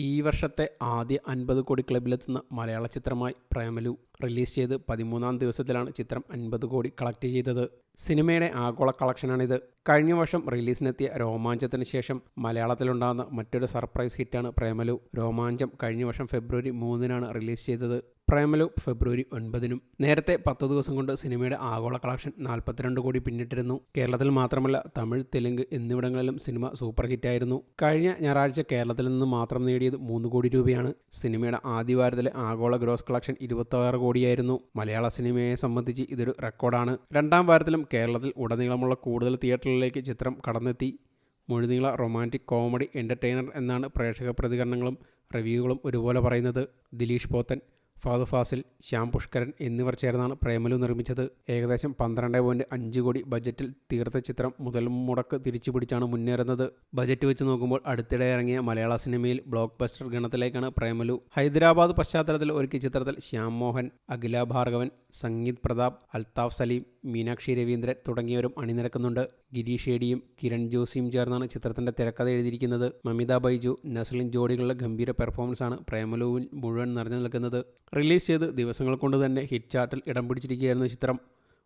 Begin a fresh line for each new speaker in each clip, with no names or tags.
ഈ വർഷത്തെ ആദ്യ അൻപത് കോടി ക്ലബിലെത്തുന്ന മലയാള ചിത്രമായി പ്രേമലു റിലീസ് ചെയ്ത് പതിമൂന്നാം ദിവസത്തിലാണ് ചിത്രം അൻപത് കോടി കളക്ട് ചെയ്തത്. സിനിമയുടെ ആഗോള കളക്ഷനാണിത്. കഴിഞ്ഞ വർഷം റിലീസിനെത്തിയ രോമാഞ്ചത്തിന് ശേഷം മലയാളത്തിലുണ്ടാകുന്ന മറ്റൊരു സർപ്രൈസ് ഹിറ്റാണ് പ്രേമലു. രോമാഞ്ചം കഴിഞ്ഞ വർഷം ഫെബ്രുവരി മൂന്നിനാണ് റിലീസ് ചെയ്തത്. പ്രേമലു ഫെബ്രുവരി ഒൻപതിനും നേരത്തെ പത്ത് ദിവസം കൊണ്ട് സിനിമയുടെ ആഗോള കളക്ഷൻ നാൽപ്പത്തിരണ്ട് കോടി പിന്നിട്ടിരുന്നു. കേരളത്തിൽ മാത്രമല്ല തമിഴ് തെലുങ്ക് എന്നിവിടങ്ങളിലും സിനിമ സൂപ്പർ ഹിറ്റായിരുന്നു. കഴിഞ്ഞ ഞായറാഴ്ച കേരളത്തിൽ നിന്ന് മാത്രം നേടിയത് മൂന്ന് കോടി രൂപയാണ്. സിനിമയുടെ ആദ്യവാരത്തിലെ ആഗോള ഗ്രോസ് കളക്ഷൻ ഇരുപത്തി കോടിയായിരുന്നു. മലയാള സിനിമയെ സംബന്ധിച്ച് ഇതൊരു റെക്കോർഡാണ്. രണ്ടാം വാരത്തിലും കേരളത്തിൽ ഉടനീളമുള്ള കൂടുതൽ തിയേറ്ററുകളിലേക്ക് ചിത്രം കടന്നെത്തി. മുഴുനീള റൊമാന്റിക് കോമഡി എന്റർടൈനർ എന്നാണ് പ്രേക്ഷക പ്രതികരണങ്ങളും റിവ്യൂകളും ഒരുപോലെ പറയുന്നത്. ദിലീഷ് പോത്തൻ ഫാദു ഫാസിൽ ശ്യാം പുഷ്കരൻ എന്നിവർ ചേർന്നാണ് പ്രേമലു നിർമ്മിച്ചത്. ഏകദേശം പന്ത്രണ്ട് പോയിന്റ് അഞ്ച് കോടി ബജറ്റിൽ തീർത്ത ചിത്രം മുതൽ മുടക്ക് തിരിച്ചു പിടിച്ചാണ് മുന്നേറുന്നത്. ബജറ്റ് വെച്ച് നോക്കുമ്പോൾ അടുത്തിടെ ഇറങ്ങിയ മലയാള സിനിമയിൽ ബ്ലോക്ക് ബസ്റ്റർ ഗണത്തിലേക്കാണ് പ്രേമലു. ഹൈദരാബാദ് പശ്ചാത്തലത്തിൽ ഒരുക്കിയ ചിത്രത്തിൽ ശ്യാം മോഹൻ അഖില ഭാർഗവൻ സംഗീത് പ്രതാപ് അൽതാഫ് സലീം മീനാക്ഷി രവീന്ദ്രൻ തുടങ്ങിയവരും അണിനിരക്കുന്നുണ്ട്. ഗിരീഷ് ഏടിയും കിരൺ ജോസിയും ചേർന്നാണ് ചിത്രത്തിന്റെ തിരക്കഥ എഴുതിയിരിക്കുന്നത്. മമിത ബൈജു നസ്ലിൻ ജോഡികളുടെ ഗംഭീര പെർഫോമൻസാണ് പ്രേമലുവിൽ മുഴുവൻ നിറഞ്ഞു നിൽക്കുന്നത്. റിലീസ് ചെയ്ത് ദിവസങ്ങൾ കൊണ്ട് തന്നെ ഹിറ്റ് ചാർട്ടിൽ ഇടം പിടിച്ചിരിക്കുകയായിരുന്നു ചിത്രം.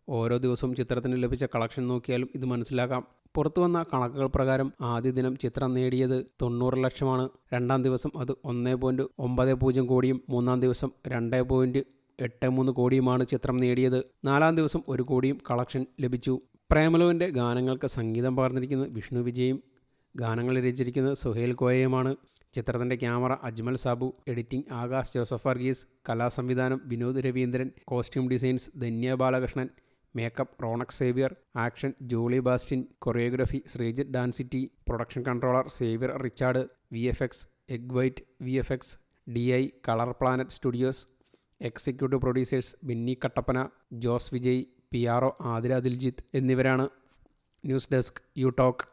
ഓരോ ദിവസവും ചിത്രത്തിന് ലഭിച്ച കളക്ഷൻ നോക്കിയാലും ഇത് മനസ്സിലാക്കാം. പുറത്തു വന്ന കണക്കുകൾ പ്രകാരം ആദ്യ ദിനം ചിത്രം നേടിയത് തൊണ്ണൂറ് ലക്ഷമാണ്. രണ്ടാം ദിവസം അത് ഒന്നേ പോയിന്റ് ഒമ്പത് പൂജ്യം കോടിയും മൂന്നാം ദിവസം രണ്ട് പോയിന്റ് എട്ട് മൂന്ന് കോടിയുമാണ് ചിത്രം നേടിയത്. നാലാം ദിവസം ഒരു കോടിയും കളക്ഷൻ ലഭിച്ചു. പ്രേമലുവിന്റെ ഗാനങ്ങൾക്ക് സംഗീതം പകർന്നിരിക്കുന്നത് വിഷ്ണു വിജയും ഗാനങ്ങൾ രചിച്ചിരിക്കുന്നത് സുഹേൽ കോയയുമാണ്. ചിത്രത്തിന്റെ camera Ajmal Sabu editing Akash Joseph Varghese കലാസംവിധാനം Vinod Raveendran costume designs Dhanya Balakrishnan makeup Ronak Xavier action Jolly Bastin choreography Sreejith Dancity production controller Xavier Richard V F X Egg White V F X D I Colour Planet Studios executive producers Binny Kattappana Jose Vijay P R O Athira Diljith എന്നിവരാണ് news desk you talk.